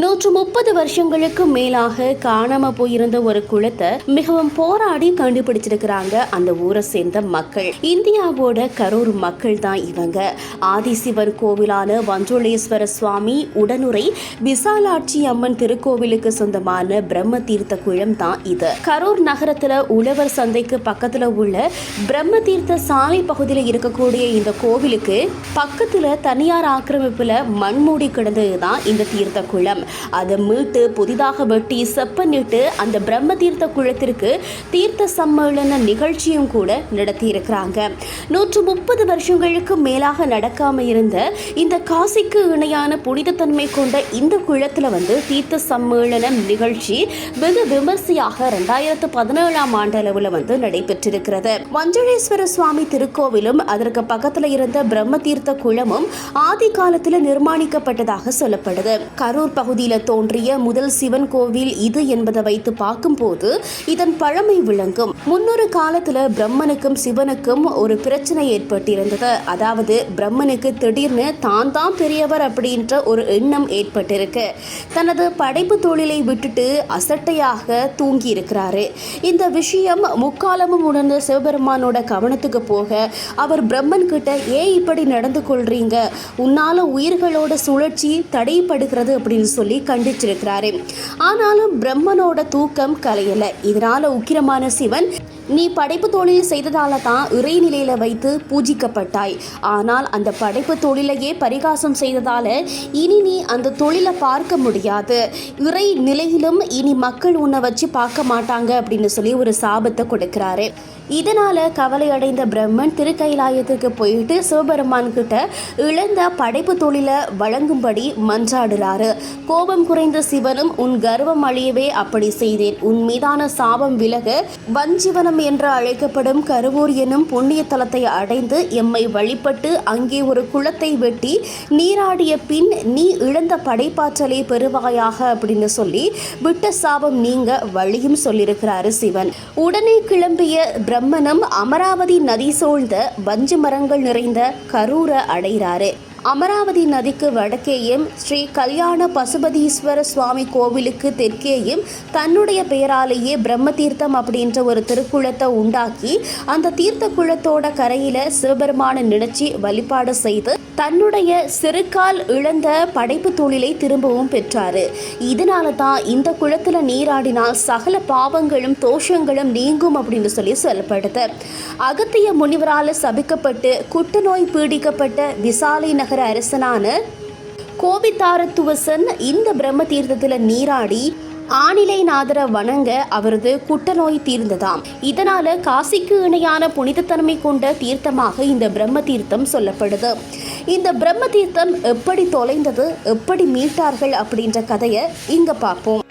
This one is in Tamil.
நூற்று முப்பது வருஷங்களுக்கு மேலாக காணாம போயிருந்த ஒரு குளத்தை மிகவும் போராடி கண்டுபிடிச்சிருக்கிறாங்க அந்த ஊரை சேர்ந்த மக்கள். இந்தியாவோட கரூர் மக்கள் தான் இவங்க. ஆதிசிவன் கோவிலான வஞ்சோளேஸ்வர சுவாமி உடனுரை விசாலாட்சி அம்மன் திருக்கோவிலுக்கு சொந்தமான பிரம்ம தீர்த்த குளம் தான் இது. கரூர் நகரத்துல உழவர் சந்தைக்கு பக்கத்துல உள்ள பிரம்ம தீர்த்த சாலை பகுதியில் இருக்கக்கூடிய இந்த கோவிலுக்கு பக்கத்துல தனியார் ஆக்கிரமிப்புல மண்மூடி கிடந்தது தான் இந்த தீர்த்த குளம். அதை மீட்டு புதிதாக வெட்டி செப்பனிட்டு அந்த பிரம்ம தீர்த்த குளத்திற்கு தீர்த்த சம்மேளன நிகழ்ச்சியும் கூட நடத்தியிருக்கிறாங்க. நூற்று முப்பது வருஷங்களுக்கு மேலாக நடக்காம இருந்த இந்த காசிக்கு இணையான புனிதத்தன்மை கொண்ட இந்த குளத்துல வந்து தீர்த்த சம்மேளனம் நிகழ்ச்சி வெகு விமர்சையாக ரெண்டாயிரத்து பதினேழாம் ஆண்டளவில் வந்து நடைபெற்றிருக்கிறது. மஞ்சளேஸ்வர சுவாமி திருக்கோவிலும் அதற்கு பக்கத்துல இருந்த பிரம்ம தீர்த்த குளமும் ஆதி காலத்தில் நிர்மாணிக்கப்பட்டதாக சொல்லப்படுது. கரூர் பகுதி பகுதியில் தோன்றிய முதல் சிவன் கோவில் இது என்பதை வைத்து பார்க்கும்போது இதன் பழமை விளங்கும். முன்னொரு காலத்தில் பிரம்மனுக்கும் சிவனுக்கும் ஒரு பிரச்சனை ஏற்பட்டிருந்தது. அதாவது பிரம்மனுக்கு திடீர்னு தான் தான் பெரியவர் அப்படின்ற ஒரு எண்ணம் ஏற்பட்டிருக்கு. தனது படைப்பு தொழிலை விட்டுட்டு அசட்டையாக தூங்கி இருக்கிறாரு இந்த விஷயம் முக்காலமும் உணர்ந்த சிவபெருமானோட கவனத்துக்கு போக அவர் பிரம்மன் கிட்ட ஏன் இப்படி நடந்து கொள்றீங்க? உன்னால உயிர்களோட சுழற்சி தடைப்படுகிறது அப்படின்னு சொல்லி கண்டிச்சிருக்கிறாரு. ஆனாலும் பிரம்மனோட தூக்கம் கலையல. இதனால உக்கிரமான சிவன் நீ படைப்பு தொழில் செய்ததால தான் இறைநிலையில வைத்து பூஜிக்கப்பட்டாய். ஆனால் அந்த படைப்பு தொழிலையே பரிகாசம் செய்ததால இனி நீ அந்த தொழிலை பார்க்க முடியாது. இறை நிலையிலும் இனி மக்கள் உன்னை வச்சு பார்க்க மாட்டாங்க அப்படின்னு சொல்லி ஒரு சாபத்தை கொடுக்கிறாரு. இதனால கவலையடைந்த பிரம்மன் திருக்கைலாயத்துக்கு போயிட்டு சிவபெருமான் கிட்ட இழந்த படைப்பு தொழிலை வழங்கும்படி மன்றாடுறாரு. கோபம் குறைந்த சிவனும் உன் கர்வம் அழியவே அப்படி செய்தேன். உன் மீதான சாபம் விலக வஞ்சிவனம் என்று அழைக்கப்படும் கருவூர் எனும் புண்ணிய தலத்தை அடைந்து எம்மை வழிபட்டு அங்கே ஒரு குளத்தை வெட்டி நீராடிய பின் நீ இழந்த படைப்பாற்றலை பெறுவாயாக அப்படின்னு சொல்லி விட்ட சாபம் நீங்க வழியும் சொல்லியிருக்கிறாரு சிவன். உடனே கிளம்பிய பிரம்மனம் அமராவதி நதி சூழ்ந்த வஞ்சு மரங்கள் நிறைந்த கரூரை அடைகிறாரு. அமராவதி நதிக்கு வடக்கேயும் ஸ்ரீ கல்யாண பசுபதீஸ்வர சுவாமி கோவிலுக்கு தெற்கேயும் தன்னுடைய பெயராலேயே பிரம்ம தீர்த்தம் அப்படின்ற ஒரு திருக்குளத்தை உண்டாக்கி அந்த தீர்த்த குளத்தோட கரையில் சிவபெருமான நினைச்சி வழிபாடு செய்து தன்னுடைய சிறுக்கால் இழந்த படைப்பு தொழிலை திரும்பவும் பெற்றார். இதனால தான் இந்த குளத்தில் நீராடினால் சகல பாவங்களும் தோஷங்களும் நீங்கும் அப்படின்னு சொல்லி சொல்லப்படுது. அகத்திய முனிவரால் சபிக்கப்பட்டு குட்டுநோய் பீடிக்கப்பட்ட விசாலை நகர அரசனான கோபித்தாரத்துவசன் இந்த பிரம்ம தீர்த்தத்தில் நீராடி ஆணிலைநாதரை வணங்க அவரது குட்டநோய் தீர்ந்ததாம். இதனால காசிக்கு இணையான புனிதத்தன்மை கொண்ட தீர்த்தமாக இந்த பிரம்ம தீர்த்தம் சொல்லப்படுது. இந்த பிரம்ம தீர்த்தம் எப்படி தொலைந்தது எப்படி மீட்டார்கள் அப்படின்ற கதையை இங்க பார்ப்போம்.